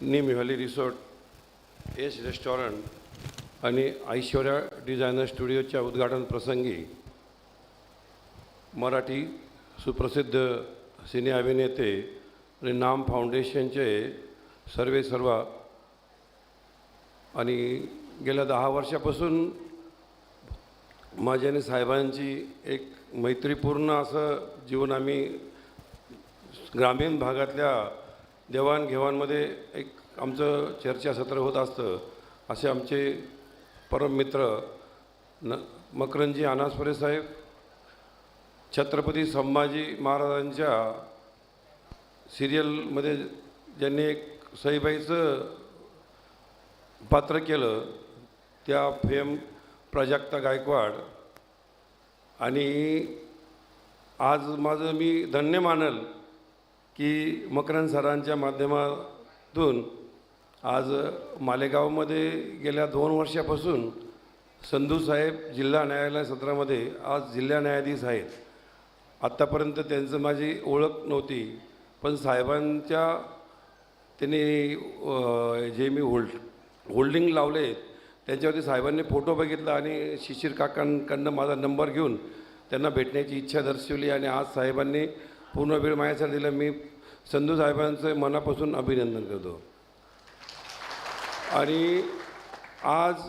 नीम valley resort एस restaurant आणि Aishwarya designer स्टुडिओच्या उद्घाटन प्रसंगी मराठी सुप्रसिद्ध सिने अभिनेते आणि नाम फाउंडेशनचे सर्वे सर्व आणि गेल्या दहा वर्षापासून माझी आणि साहेबांची एक मैत्रीपूर्ण असं जीवन आम्ही ग्रामीण भागातल्या देवाणघेवाणमध्ये एक आमचं चर्चासत्र होत असतं. असे आमचे परम मित्र न मकरंजी अनासपुरे साहेब छत्रपती संभाजी महाराजांच्या सिरियलमध्ये ज्यांनी एक सईबाईचं पात्र केलं त्या फेम प्राजक्ता गायकवाड आणि आज माझं मी धन्य मानल की मकरंद सरांच्या माध्यमातून आज मालेगावमध्ये गेल्या दोन वर्षापासून संधू साहेब जिल्हा न्यायालय सत्रामध्ये आज जिल्हा न्यायाधीश आहेत. आत्तापर्यंत त्यांचं माझी ओळख नव्हती पण साहेबांच्या त्यांनी जे मी होल्ड होल्डिंग लावले त्यांच्यावरती साहेबांनी फोटो बघितला आणि शिशिर काकांकडनं माझा नंबर घेऊन त्यांना भेटण्याची इच्छा दर्शवली आणि आज साहेबांनी पूर्ण वेळ माझ्यासाठी दिला. मी संधू साहेबांचं मनापासून अभिनंदन करतो. आणि आज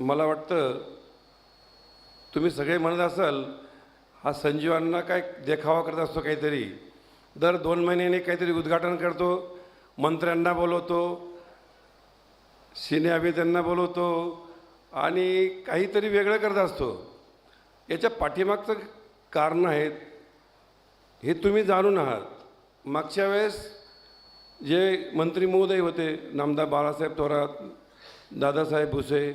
मला वाटतं तुम्ही सगळे म्हणत असाल हा संजीवांना काय देखावा करत असतो काहीतरी. दर दोन महिन्याने काहीतरी उद्घाटन करतो मंत्र्यांना बोलवतो सिने अभिनेत्यांना बोलवतो आणि काहीतरी वेगळं करत असतो. याच्या पाठीमागचं कारण आहेत हे तुम्ही जाणून आहात. मागच्या वेळेस जे मंत्री महोदय होते नामदार बाळासाहेब थोरात दादासाहेब भुसे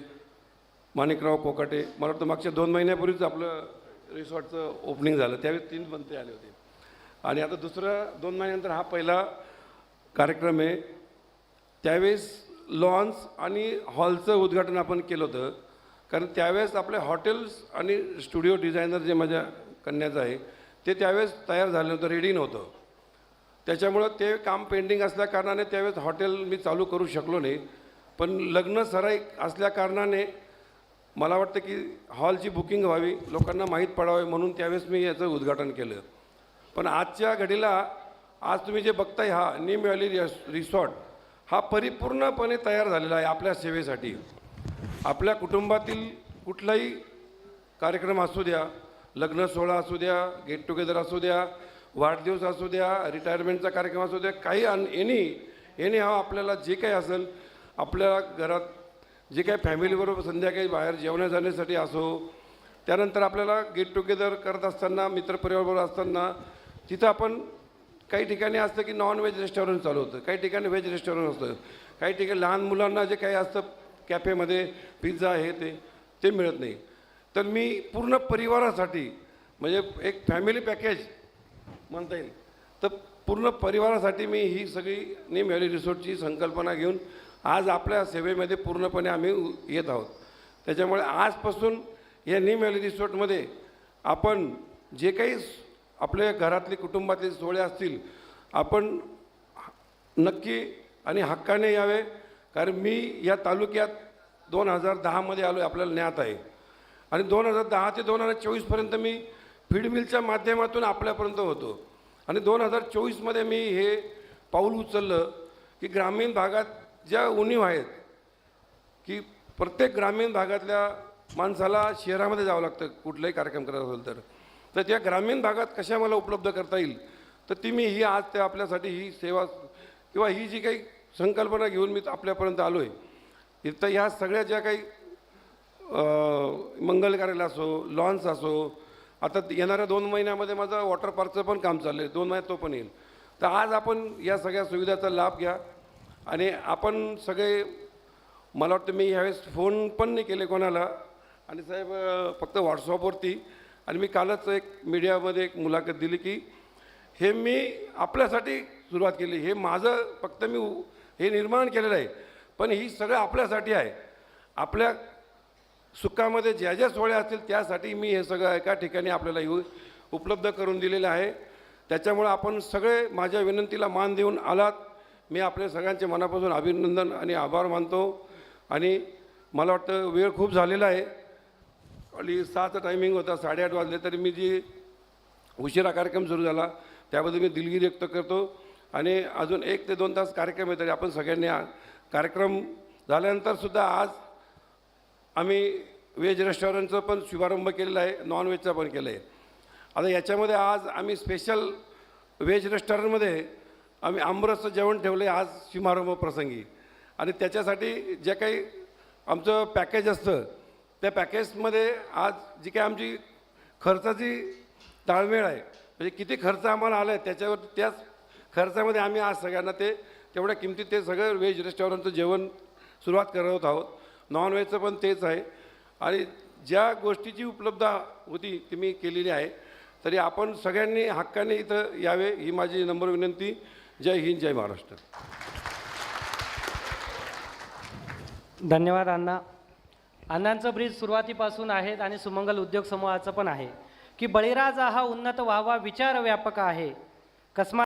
माणिकराव कोकाटे मला वाटतं मागच्या दोन महिन्यापूर्वीच आपलं रिसॉर्टचं ओपनिंग झालं. त्यावेळेस तीन मंत्री आले होते. आणि आता दुसरा दोन महिन्यानंतर हा पहिला कार्यक्रम आहे. त्यावेळेस लॉन्स आणि हॉलचं उद्घाटन आपण केलं होतं. कारण त्यावेळेस आपले हॉटेल्स आणि स्टुडिओ डिझायनर जे माझ्या कन्याचं आहे ते त्यावेळेस तयार झालं नव्हतं रेडी नव्हतं. त्याच्यामुळं ते काम पेंडिंग असल्याकारणाने त्यावेळेस हॉटेल मी चालू करू शकलो नाही. पण लग्न सराई असल्याकारणाने मला वाटतं की हॉलची बुकिंग व्हावी लोकांना माहीत पडावे म्हणून त्यावेळेस मी याचं उद्घाटन केलं. पण आजच्या घडीला आज तुम्ही जे बघताय हा नी व्हॅली रिस रिसॉर्ट हा परिपूर्णपणे तयार झालेला आहे आपल्या सेवेसाठी. आपल्या कुटुंबातील कुठलाही कार्यक्रम असू द्या लग्न सोहळा असू द्या गेट टुगेदर असू द्या वाढदिवस असू द्या रिटायरमेंटचा कार्यक्रम असू द्या काही अन एनी एनी हा आपल्याला जे काही असेल आपल्या घरात जे काही फॅमिलीबरोबर संध्याकाळी बाहेर जेवण्या जाण्यासाठी असो त्यानंतर आपल्याला गेट टुगेदर करत असताना मित्रपरिवाराबरोबर असताना तिथं आपण काही ठिकाणी असतं की नॉन व्हेज रेस्टॉरंट चालू होतं काही ठिकाणी व्हेज रेस्टॉरंट असतं काही ठिकाणी लहान मुलांना जे काही असतं कॅफेमध्ये पिझ्झा हे ते ते मिळत नाही. तर मी पूर्ण परिवारासाठी म्हणजे एक फॅमिली पॅकेज म्हणता येईल. तर पूर्ण परिवारासाठी मी ही सगळी नीम व्हॅली रिसोर्टची संकल्पना घेऊन आज आपल्या सेवेमध्ये पूर्णपणे आम्ही येत आहोत. त्याच्यामुळे आजपासून या नीम व्हॅली रिसोर्टमध्ये आपण जे काही आपल्या घरातले कुटुंबातले सोहळे असतील आपण नक्की आणि हक्काने यावे. कारण मी या तालुक्यात दोन हजार दहामध्ये आलो आहे आपल्याला ज्ञात आहे. आणि दोन हजार दहा ते दोन हजार चोवीसपर्यंत मी फीड मिलच्या माध्यमातून आपल्यापर्यंत होतो. आणि दोन हजार चोवीसमध्ये मी हे पाऊल उचललं की ग्रामीण भागात ज्या उणीव आहेत की प्रत्येक ग्रामीण भागातल्या माणसाला शहरामध्ये जावं लागतं कुठलाही कार्यक्रम करायचा असेल तर. तर त्या ग्रामीण भागात कशा मला उपलब्ध करता येईल तर ती मी ही आज त्या आपल्यासाठी ही सेवा किंवा ही जी काही संकल्पना घेऊन मी आपल्यापर्यंत आलो आहे तर ह्या सगळ्या ज्या काही मंगल कार्याला असो लॉन्स असो आता येणाऱ्या दोन महिन्यामध्ये माझं वॉटर पार्कचं पण काम चाललं आहे दोन महिन्यात तो पण येईल. तर आज आपण या सगळ्या सुविधाचा लाभ घ्या. आणि आपण सगळे मला वाटतं मी ह्यावेळेस फोन पण नाही केले कोणाला. आणि साहेब फक्त व्हॉट्सअपवरती आणि मी कालच एक मीडियामध्ये एक मुलाखत दिली की हे मी आपल्यासाठी सुरुवात केली. हे माझं फक्त मी हे निर्माण केलेलं आहे. पण ही सगळं आपल्यासाठी आहे. आपल्या सुखामध्ये ज्या ज्या सोहळ्या असतील त्यासाठी मी हे सगळं एका ठिकाणी आपल्याला येऊ उपलब्ध करून दिलेलं आहे. त्याच्यामुळं आपण सगळे माझ्या विनंतीला मान देऊन आलात. मी आपल्या सगळ्यांचे मनापासून अभिनंदन आणि आभार मानतो. आणि मला वाटतं वेळ खूप झालेला आहे. आणि सहाचं टायमिंग होता साडेआठ वाजले तरी मी जी उशिरा कार्यक्रम सुरू झाला त्याबद्दल मी दिलगिरी व्यक्त करतो. आणि अजून एक ते दोन तास कार्यक्रम आहे तरी आपण सगळ्यांनी कार्यक्रम झाल्यानंतरसुद्धा आज आम्ही व्हेज रेस्टॉरंटचं पण शुभारंभ केलेला आहे नॉनव्हेजचा पण केलं आहे आता याच्यामध्ये आज आम्ही स्पेशल व्हेज रेस्टॉरंटमध्ये आम्ही आमरसचं जेवण ठेवलं आहे आज शुभारंभ प्रसंगी. आणि त्याच्यासाठी जे काही आमचं पॅकेज असतं त्या पॅकेजमध्ये आज जी काही आमची खर्चाची ताळमेळ आहे म्हणजे किती खर्च आम्हाला आला आहे त्याच्यावर त्याच खर्चामध्ये आम्ही आज सगळ्यांना ते तेवढ्या किमतीत ते सगळं व्हेज रेस्टॉरंटचं जेवण सुरुवात करत आहोत. नॉनव्हेजचं पण तेच आहे. आणि ज्या गोष्टीची उपलब्धता होती ती मी केलेली आहे तरी आपण सगळ्यांनी हक्काने इथं यावे ही माझी नंबर विनंती. जय हिंद जय महाराष्ट्र. धन्यवाद अण्णा. अण्णांचं ब्रिज सुरुवातीपासून आहेत आणि सुमंगल उद्योग समूहाचं पण आहे. की बळीराजा हा उन्नत व्हावा विचार व्यापक आहे. कस्मा